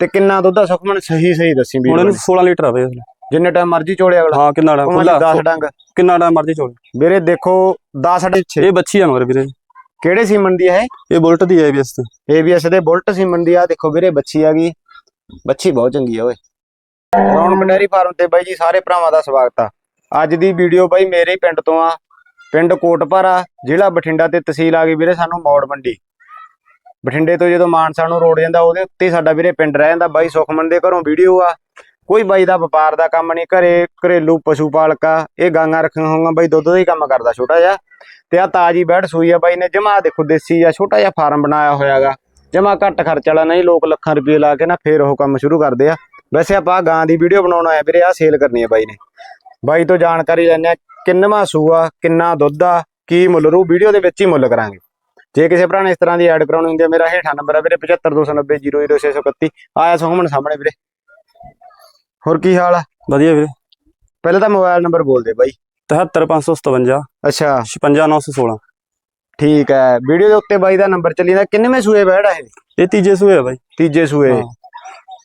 ਤੇ ਕਿੰਨਾ ਦੁੱਧ ਆ? ਸੁਖਮਨ ਸਹੀ ਸਹੀ ਦੱਸੀ ਹੁਣ ਵੀਰ ਇਹਨੂੰ ਬਣੇ। 16 ਲੀਟਰ ਆਵੇ ਜਿੰਨੇ ਟਾਈਮ ਮਰਜ਼ੀ ਚੋਲੇ ਅਗਲਾ। ਹਾਂ ਕਿੰਨਾ ਟਾਈਮ ਖੁੱਲਾ ਖੁੱਲਾ 10 ਡੰਗ। ਕਿੰਨਾ ਟਾਈਮ ਮਰਜ਼ੀ ਚੋਲ। ਵੀਰੇ ਦੇਖੋ 10 6 ਇਹ ਬੱਚੀ ਆ ਮਗਰ ਵੀਰੇ। ਕਿਹੜੇ ਸੀਮਨ ਦੀ ਹੈ ਇਹ? ਬੁਲਟ ਦੀ ਹੈ ABS ਤੇ। ABS ਦੇ ਬੁਲਟ ਸੀਮਨ ਦੀ ਆ। ਦੇਖੋ ਵੀਰੇ ਬੱਚੀ ਆ ਗਈ। ਬੱਚੀ ਬਹੁਤ ਚੰਗੀ ਆ ਓਏ। ਰੌਣਕ ਡੈਰੀ ਫਾਰਮ ਤੇ ਬਾਈ ਜੀ ਸਾਰੇ ਭਰਾਵਾਂ ਦਾ ਸਵਾਗਤ ਆ। ਅੱਜ ਦੀ ਵੀਡੀਓ ਬਾਈ ਮੇਰੇ ਪਿੰਡ ਤੋਂ ਆ। ਪਿੰਡ ਕੋਟਪਾਰਾ ਜ਼ਿਲ੍ਹਾ ਬਠਿੰਡਾ ਤੇ ਤਹਿਸੀਲ ਆ ਗਈ ਵੀਰੇ ਸਾਨੂੰ ਮੌੜ ਮੰਡੀ। ਬਠਿੰਡੇ ਤੋਂ ਜਦੋਂ ਮਾਨਸਾ ਨੂੰ ਰੋਡ ਜਾਂਦਾ, ਉਹਦੇ ਉੱਤੇ ਸਾਡਾ ਵੀਰੇ ਪਿੰਡ ਰਹਿ ਜਾਂਦਾ। ਬਾਈ ਸੁਖਮਨ ਦੇ ਘਰੋਂ ਵੀਡੀਓ ਆ। ਕੋਈ ਬਾਈ ਦਾ ਵਪਾਰ ਦਾ ਕੰਮ ਨਹੀਂ, ਘਰੇ ਘਰੇਲੂ ਪਸ਼ੂ ਪਾਲਕਾ, ਇਹ ਗਾਂਗਾ ਰੱਖੀਆਂ ਹੋਊਗਾ ਬਾਈ ਦੁੱਧ ਦਾ ਹੀ ਕੰਮ ਕਰਦਾ ਛੋਟਾ ਜਿਹਾ। ਤੇ ਆ ਤਾਜੀ ਬੈਠ ਸੂਈ ਆ ਬਾਈ ਨੇ, ਜਮਾ ਦੇਖੋ ਦੇਸੀ ਆ, ਛੋਟਾ ਜਿਹਾ ਫਾਰਮ ਬਣਾਇਆ ਹੋਇਆਗਾ ਜਮਾ ਘੱਟ ਖਰਚ ਵਾਲਾ ਨਹੀਂ, ਲੋਕ ਲੱਖਾਂ ਰੁਪਏ ਲਾ ਕੇ ਨਾ ਫੇਰ ਉਹ ਕੰਮ ਸ਼ੁਰੂ ਕਰਦੇ ਆ। ਵੈਸੇ ਆਪਾਂ ਗਾਂ ਦੀ ਵੀਡੀਓ ਬਣਾਉਣਾ ਹੈ ਵੀਰੇ ਆ ਸੇਲ ਕਰਨੀ ਆ ਬਾਈ ਨੇ। ਬਾਈ ਤੋਂ ਜਾਣਕਾਰੀ ਲੈਣੇ ਆ, ਕਿੰਨਵਾਂ ਸੂਆ, ਕਿੰਨਾ ਦੁੱਧ ਆ, ਕੀ ਮੁੱਲ ਰੂ, ਵੀਡੀਓ ਦੇ ਵਿੱਚ ਹੀ ਮੁੱਲ ਕਰਾਂਗੇ। ਜੇ ਕਿਸੇ ਭਰਾ ਨੇ ਇਸ ਤਰ੍ਹਾਂ ਦੀ ਐਡ ਕਰਾਉਣੀ ਹੁੰਦੀ ਹੈ ਮੇਰਾ ਹੇਠਾਂ ਨੰਬਰ ਹੈ ਵੀਰੇ 7529000631 ਆਇਆ ਸੁਖਮਨ ਸਾਹਮਣੇ ਵੀਰੇ। ਹੋਰ ਕੀ ਹਾਲ ਆ? ਵਧੀਆ ਵੀਰੇ। ਪਹਿਲਾਂ ਤਾਂ ਮੋਬਾਈਲ ਨੰਬਰ ਬੋਲ ਦੇ ਬਾਈ। 73557 ਅੱਛਾ। 56916 ਠੀਕ ਹੈ। ਵੀਡੀਓ ਦੇ ਉੱਤੇ ਬਾਈ ਦਾ ਨੰਬਰ ਚੱਲੀ ਜਾਂਦਾ। ਕਿੰਨੇਵੇਂ ਸੂਏ ਬੈੜ ਇਹ? ਇਹ ਤੀਜੇ ਸੂਏ ਆ ਬਾਈ। ਤੀਜੇ ਸੂਏ।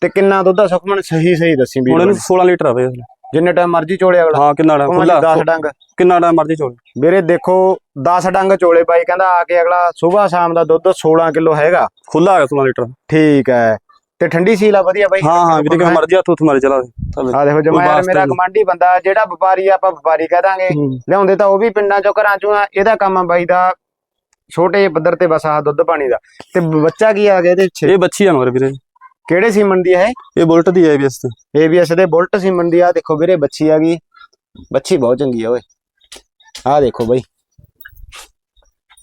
ਤੇ ਕਿੰਨਾ ਦੁੱਧ ਆ ਸੁਖਮਨ? ਸਹੀ ਸਹੀ ਦੱਸੀ ਹੁਣ ਵੀਰ ਇਹਨੂੰ 16 ਲੀਟਰ ਆਵੇ ਜਿੰਨੇ ਟਾਈਮ ਮਰਜ਼ੀ ਚੋਲੇ ਅਗਲਾ। ਹਾਂ ਕਿੰਨਾ ਟਾਈਮ ਖੁੱਲਾ ਖੁੱਲਾ 10 ਡੰਗ। ਕਿੰਨਾ ਟਾਈਮ ਮਰਜ਼ੀ ਚੋਲ? ਵੀਰੇ ਦੇਖੋ 10 ਡੰਗ ਚੋਲੇ ਬਾਈ ਕਹਿੰਦਾ ਆ ਕੇ ਅਗਲਾ ਸਵੇਰ ਸ਼ਾਮ ਦਾ ਦੁੱਧ 16 ਕਿਲੋ ਹੈਗਾ। ਖੁੱਲਾ ਹੈ 16 ਲੀਟਰ। ਠੀਕ ਹੈ। ਤੇ ਠੰਡੀ ਸੀਲ ਆ ਵਧੀਆ ਬਾਈ। ਹਾਂ ਹਾਂ ਵੀਰੇ ਕਿ ਮਰਜ਼ੀ ਹੱਥ ਉੱਥੇ ਮਾਰੇ ਚਲਾ ਆ ਦੇਖੋ ਜਮਾ ਯਾਰ ਮੇਰਾ। ਕਮਾਂਡੀ ਬੰਦਾ ਜਿਹੜਾ ਵਪਾਰੀ ਆ ਆਪਾਂ ਵਪਾਰੀ ਕਹਿ ਦਾਂਗੇ। ਲਿਆਉਂਦੇ ਤਾਂ ਉਹ ਵੀ ਪਿੰਡਾਂ ਚੋਂ ਘਰਾਂ ਚੋਂ ਆ ਇਹਦਾ ਕੰਮ ਆ ਬਾਈ ਦਾ। ਛੋਟੇ ਜਿਹੇ ਪੱਧਰ ਤੇ ਬਸ ਆਹ ਦੁੱਧ ਪਾਣੀ ਦਾ। ਤੇ ਬੱਚਾ ਕੀ ਆ ਗਿਆ ਇਹਦੇ ਪਿੱਛੇ? ਇਹ ਬੱਚੀ ਆ ਮਗਰ ਵੀਰੇ। ਕਿਹੜੇ ਸੀਮਨ ਦੀ ਹੈ ਇਹ? ਬੁਲਟ ਦੀ ABS ਤੇ। ABS ਦੇ ਬੁਲਟ ਸੀਮਨ ਦੀ ਆ। ਦੇਖੋ ਵੀਰੇ ਬੱਚੀ ਆ ਗਈ। ਬੱਚੀ ਬਹੁਤ ਚੰਗੀ ਆ ਓਏ। ਆ ਦੇਖੋ ਬਾਈ।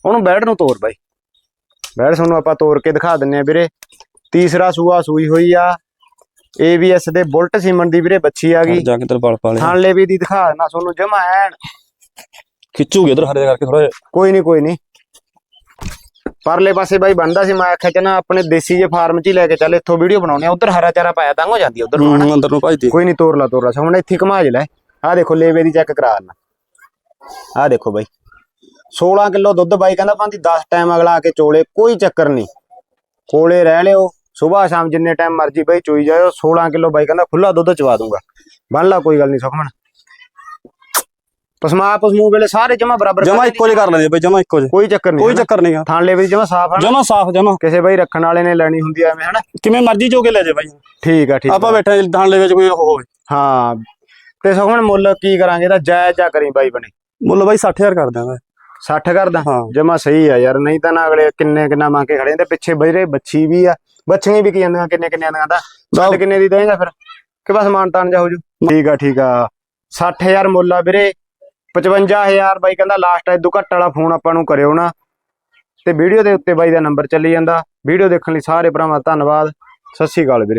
ਉਹਨੂੰ ਬੈਠ ਨੂੰ ਤੋੜ ਬਾਈ। ਬੈਠ ਤੁਹਾਨੂੰ ਆਪਾਂ ਤੋੜ ਕੇ ਦਿਖਾ ਦਿੰਨੇ ਆ ਵੀਰੇ। ਤੀਸਰਾ ਸੂਆ ਸੂਈ ਹੋਈ ਆ। ABS ਦੇ ਬੁਲਟ ਸੀਮਨ ਦੀ ਵੀਰੇ ਬੱਚੀ ਆ ਗਈ। ਜਾ ਕੇ ਤੇਰੇ ਪਲ ਪਾਲੇ ਥਾਣ ਲੇਵੇ ਦੀ ਦਿਖਾ ਨਾ ਤੁਹਾਨੂੰ ਜਮਾ ਐਨ। ਖਿੱਚੂਗੇ ਇਧਰ ਹਰੇ ਕਰਕੇ ਥੋੜਾ ਕੋਈ ਨਹੀਂ ਕੋਈ ਨਹੀਂ ਪਰਲੇ ਪਾਸੇ ਬਾਈ ਬੰਦਾ ਸੀ ਮੈਂ ਆਖਿਆ ਚਨਾ ਆਪਣੇ ਦੇਸੀ ਜੇ ਫਾਰਮ 'ਚ ਹੀ ਲੈ ਕੇ ਚੱਲ ਇੱਥੋਂ ਵੀਡੀਓ ਬਣਾਉਣੇ ਆ ਉਧਰ ਹਰਾ ਚਾਰਾ ਪਾਇਆ ਤਾਂ ਹੋ ਜਾਂਦੀ ਉਧਰ ਨੂੰ ਹਨਾ ਅੰਦਰ ਨੂੰ ਭਜਦੀ ਕੋਈ ਨਹੀਂ ਤੋਰ ਲਾ ਤੋਰ ਲਾ ਹੁਣ ਇੱਥੇ ਘਮਾ ਜ ਲੈ। ਆ ਦੇਖੋ ਲੇਵੇ ਦੀ ਚੈੱਕ ਕਰਾ ਲੈਣਾ ਆ ਦੇਖੋ ਬਾਈ। 16 ਕਿਲੋ ਦੁੱਧ ਬਾਈ ਕਹਿੰਦਾ ਭਾਂਦੀ 10 ਟਾਈਮ ਅਗਲਾ ਆ ਕੇ ਚੋਲੇ ਕੋਈ ਚੱਕਰ ਨਹੀਂ ਕੋਲੇ ਰਹਿ ਲਿਓ ਸਵੇਰ ਸ਼ਾਮ ਜਿੰਨੇ ਟਾਈਮ ਮਰਜ਼ੀ ਬਾਈ ਚੋਈ ਜਾਇਓ 16 ਕਿਲੋ ਬਾਈ ਕਹਿੰਦਾ ਖੁੱਲਾ ਦੁੱਧ ਚਵਾ ਦੂੰਗਾ। ਬੰਨ ਲਾ ਕੋਈ ਗੱਲ ਨਹੀਂ ਸੁਖਮਨ। ਪਸਮਾ ਪਸਮੂ ਵੇਲੇ ਸਾਰੇ ਜਮਾ ਬਰਾਬਰ ਜਮਾ ਇੱਕੋ ਜਿਹਾ ਕਰ ਲੈਂਦੇ ਬਈ ਜਮਾ ਇੱਕੋ ਜਿਹਾ। ਕੋਈ ਚੱਕਰ ਨਹੀਂ ਕੋਈ ਚੱਕਰ ਨਹੀਂਗਾ ਥਾਣ ਲੇਵੇ ਦੀ ਜਮਾ ਸਾਫ਼ ਹੈ ਨਾ। ਜਮਾ ਸਾਫ਼ ਜਮਾ। ਕਿਸੇ ਬਾਈ ਰੱਖਣ ਵਾਲੇ ਨੇ ਲੈਣੀ ਹੁੰਦੀ ਐ ਐਵੇਂ ਹਨਾ। ਕਿਵੇਂ ਮਰਜ਼ੀ ਜੋ ਕੇ ਲੈ ਜਾ ਬਾਈ। ਠੀਕ ਆ ਠੀਕ ਆਪਾਂ ਆ। ਬੈਠੇ ਧਾਨ ਦੇ ਵਿੱਚ ਕੋਈ ਉਹ ਹੋਵੇ। ਹਾਂ। ਤੇ ਸੁਖਮਨ ਮੁੱਲ ਕੀ ਕਰਾਂਗੇ ਇਹਦਾ ਜਾਇਜ਼ ਜਾ ਕਰੀ ਬਾਈ ਬਣੇ। ਮੁੱਲ ਬਾਈ 60000 ਕਰ ਦਿਆਂਗਾ। 60 ਕਰਦਾ ਜਮਾ ਸਹੀ ਆ ਯਾਰ ਨਹੀਂ ਤਾਂ ਨਾ ਅਗਲੇ ਕਿੰਨੇ ਕਿੰਨਾ ਮੰਗ ਕੇ ਖੜੇ ਨੇ ਤੇ ਪਿੱਛੇ ਬਜਰੇ ਬੱਚੀ ਵੀ ਆ ਬੱਚੀਆਂ ਵੀ ਕੀ ਜਾਂਦੀਆਂ ਕਿੰਨੇ ਕਿੰਨੇ ਦੀਆਂ ਦਾ ਕਿੰਨੇ ਦੀ ਦੇਂਗਾ ਫਿਰ? ਕਿ ਬਸ ਮਾਨ ਤਾਨ ਜਾ ਹੋ ਜੂ। ਠੀਕ ਆ ਠੀਕ ਆ। 60000 ਮੁੱਲ ਆ ਵੀਰੇ। 55000 ਬਾਈ ਕਹਿੰਦਾ ਲਾਸਟ ਐਦੂ ਘੱਟ ਵਾਲਾ ਫੋਨ ਆਪਾਂ ਨੂੰ ਕਰਿਓ ਨਾ। ਤੇ ਵੀਡੀਓ ਦੇ ਉੱਤੇ ਬਾਈ ਦਾ ਨੰਬਰ ਚੱਲੀ ਜਾਂਦਾ। ਵੀਡੀਓ ਦੇਖਣ ਲਈ ਸਾਰੇ ਭਰਾਵਾਂ ਦਾ ਧੰਨਵਾਦ। ਸਤਿ ਸ਼੍ਰੀ ਅਕਾਲ ਵੀਰੇ।